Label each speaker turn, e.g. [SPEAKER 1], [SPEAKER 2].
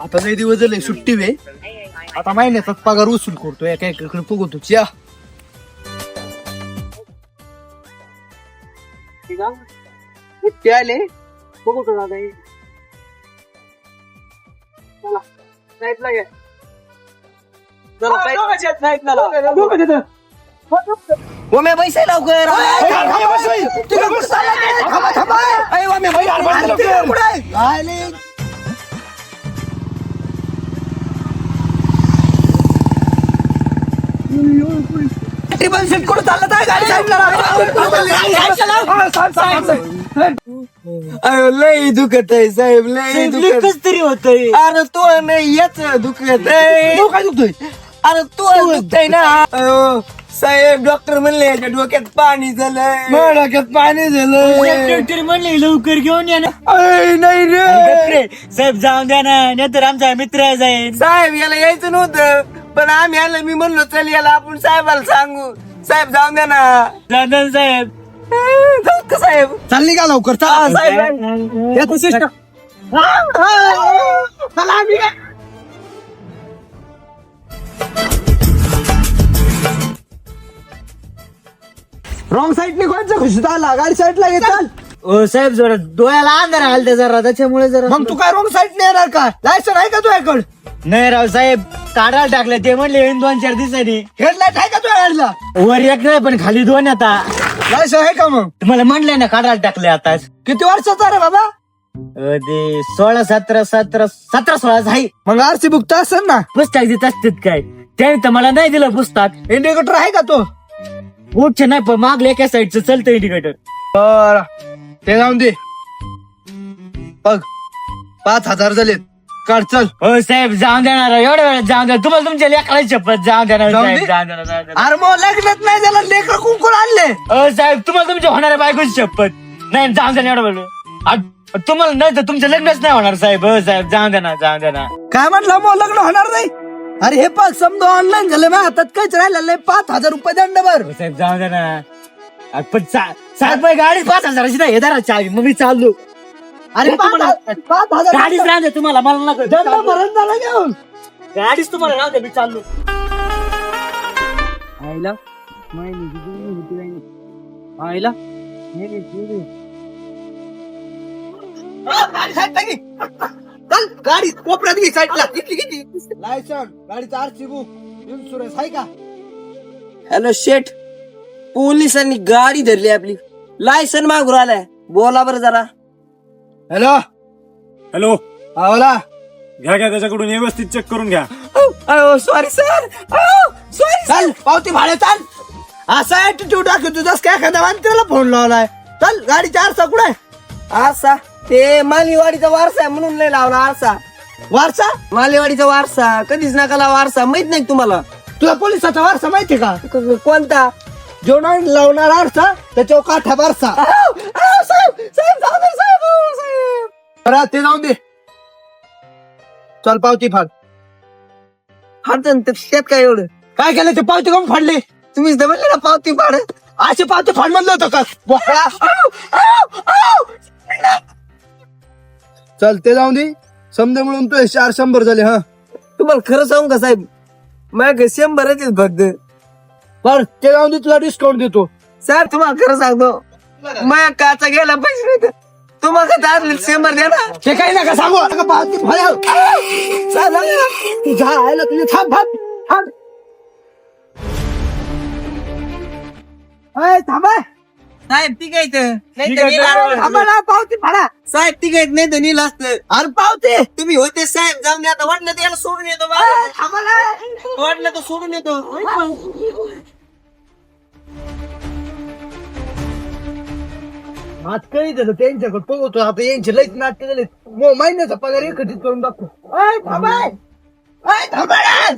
[SPEAKER 1] आता लय दिवस झाले सुट्टी वे. आता महिन्याचाच पगार वसूल करतो एका एकाकडे फुगवतो या. आले. फुगवतो दादा हे. चला. नाईटला घ्या चला नाईटला
[SPEAKER 2] ओमे पैसे लवकर. ट्रिपल सीट कुठं चाललं आहे गाडी अरे लय दुखत आहे साहेब लय दुखत.
[SPEAKER 3] तरी होतंय.
[SPEAKER 2] अरे तू नाही याच दुखत आहे.
[SPEAKER 1] काय दुखतोय?
[SPEAKER 2] अरे तू दुखतय ना. साहेब डॉक्टर म्हणले याच्या डोक्यात पाणी झालंय.
[SPEAKER 1] डोक्यात पाणी झालं
[SPEAKER 3] डॉक्टर म्हणले लवकर घेऊन या ना.
[SPEAKER 1] नाही रे.
[SPEAKER 3] साहेब जाऊन द्या ना. नाहीतर आमचा मित्र जाईल
[SPEAKER 2] साहेब याला यायचं नव्हतं. पण आम्ही आलं मी म्हणलो चल याला आपण साहेबाला सांगू. साहेब जाऊन द्या ना.
[SPEAKER 3] दादा साहेब.
[SPEAKER 2] जाऊ का साहेब.
[SPEAKER 1] चालली का लवकर?
[SPEAKER 2] हा,
[SPEAKER 1] चला
[SPEAKER 2] साहेब
[SPEAKER 1] या तू सिस्टर चला आम्ही. काय रॉंग साईडने कोणचं खुशीत आला? गाडी साईडला घे चाल
[SPEAKER 3] ओ साहेब जरा डोळ्याला अंधार आलते जरा. त्याच्यामुळे जरा
[SPEAKER 1] मग तू काय रॉंग साईडने येणार का? लायसन आहे का तुझ्याकडं?
[SPEAKER 3] नाही राव साहेब काढायला टाकलं ते म्हणले येईन दोन चार दिवसांनी.
[SPEAKER 1] हेडलाईट आहे का तुझ्या गाडीला
[SPEAKER 3] वर एक नाही पण खाली दोन आता.
[SPEAKER 1] लायसन आहे का मग?
[SPEAKER 3] तुम्हाला म्हणलंय ना काढायला टाकले आता.
[SPEAKER 1] किती वर्षाचा रे बाबा?
[SPEAKER 3] ते सोळा सतरा सतरा सतरा सोळा आहे.
[SPEAKER 1] मग आरसी बुक तर असेल ना?
[SPEAKER 3] पुस्तक देत असतात काय? त्याने तर मला नाही दिलं पुस्तक.
[SPEAKER 1] इंडिकेटर आहे का तो?
[SPEAKER 3] पुढचे नाही पण मागले एका साईडचं चालतं इंडिकेटर
[SPEAKER 1] बर. ते जाऊन दे. बघ पाच हजार झालेत. काढ चल.
[SPEAKER 3] हो साहेब जाऊन देणार एवढ्या वेळात जाऊन द्या तुम्हाला तुमच्या लेकराची शपथ जाऊन देणार
[SPEAKER 1] जाऊन
[SPEAKER 3] साहेब.
[SPEAKER 1] दे?
[SPEAKER 3] जाऊन देणार जाऊन देणार.
[SPEAKER 1] अरे मग लग्नात नाही त्याला लेकर कुंकून आणले.
[SPEAKER 3] हो साहेब तुम्हाला तुमच्या होणाऱ्या बायकोची शपथ. नाही जाऊन देणार एवढं वेळ आ- तुम्हाला नाही तर तुमचं लग्नच नाही होणार साहेब. हो साहेब जाऊन देणार जाऊन देणार.
[SPEAKER 1] काय म्हटलं मग लग्न होणार नाही? अरे हे पाच समजा ऑनलाईन झालं माझ्या हातात काहीच राहिलं नाही. पाच हजार रुपये दंड बर
[SPEAKER 3] हो साहेब जाऊन देणार. आ, पण सा- साहेब गाडी पाच हजाराची नाही हे धरा चावी. मग मी चाललो.
[SPEAKER 1] अरे हजार- पाच हजार
[SPEAKER 3] गाडीच राहते तुम्हाला मला नको
[SPEAKER 1] झाला घेऊन.
[SPEAKER 3] गाडीच तुम्हाला राहते मी चाललो.
[SPEAKER 1] आईला गाडी कोपऱ्यात घे साईडला. किती किती लायसन गाडीचा आरसी बुक इन्शुरन्स आहे का?
[SPEAKER 2] हॅलो शेठ. पोलिसांनी गाडी धरली आपली. लायसन मागून आलाय. बोला बरं जरा.
[SPEAKER 1] हॅलो?
[SPEAKER 4] हॅलो?
[SPEAKER 1] आवला
[SPEAKER 4] घ्या घ्या त्याच्याकडून व्यवस्थित चेक करून घ्या.
[SPEAKER 2] सॉरी सर सॉरी
[SPEAKER 1] चल पावती भाडे चाल. असा ऍटिट्यूड दाखव तुझाच काय एखाद्या मंत्र्याला फोन लावलाय? चल गाडीचा आरसा कुठे
[SPEAKER 2] आरसा? ते मालीवाडीचा वारसा आहे म्हणून नाही लावला आरसा.
[SPEAKER 1] वारसा?
[SPEAKER 2] मालेवाडीचा वारसा. कधीच नका लावा आरसा. माहीत नाही का तुम्हाला?
[SPEAKER 1] तुला पोलिसाचा वारसा माहितीये का?
[SPEAKER 2] क- क- कोणता?
[SPEAKER 1] जो नाही लावणार आरसा त्याच्यावर काठा बारसा बरं, ते जाऊन दे. चल पावती फाड.
[SPEAKER 2] फाडतं त्यात काय एवढं?
[SPEAKER 1] काय केलं ते पावती कम फाडले?
[SPEAKER 2] तुम्हीच म्हणले ना पावती फाड.
[SPEAKER 1] असे पावती फाड म्हणलं होतं का. चल ते जाऊन दे. समजा मिळून तू चार शंभर झाले हा.
[SPEAKER 2] तुम्हाला खरं सांगू का साहेब? माझ्या शंभरच आहेत फक्त.
[SPEAKER 1] बर ते जाऊन दे तुला डिस्काउंट देतो.
[SPEAKER 2] सर तुम्हाला खरं सांगतो. माझ्या काचा गेला पैसे नाही तर तुम्हाला काय आणले शंभर द्या ना.
[SPEAKER 1] ते काही नका सांगू नका पावती फाड चल तुझा आयला तुझे थांब थांब थांब. अय, थांबा.
[SPEAKER 2] साहेब ती काय? नाही तर नीला.
[SPEAKER 1] थांबा ना पावती फाडा.
[SPEAKER 2] साहेब ती काय नाही तर नीला असतं.
[SPEAKER 1] अरे पावती.
[SPEAKER 2] तुम्ही होते साहेब जाऊन द्या. आता वाटलं तर याला सोडून येतो बा.
[SPEAKER 1] थांबा ना.
[SPEAKER 2] वाटलं तर सोडून येतो.
[SPEAKER 1] हात काही त्याचं त्यांच्याकडे बघतो आता यांचे लईच नाटक झाले. मो महिन्याचा पगार एकत्रित करून दाखवतो अय, थांबाय अय, थांबाय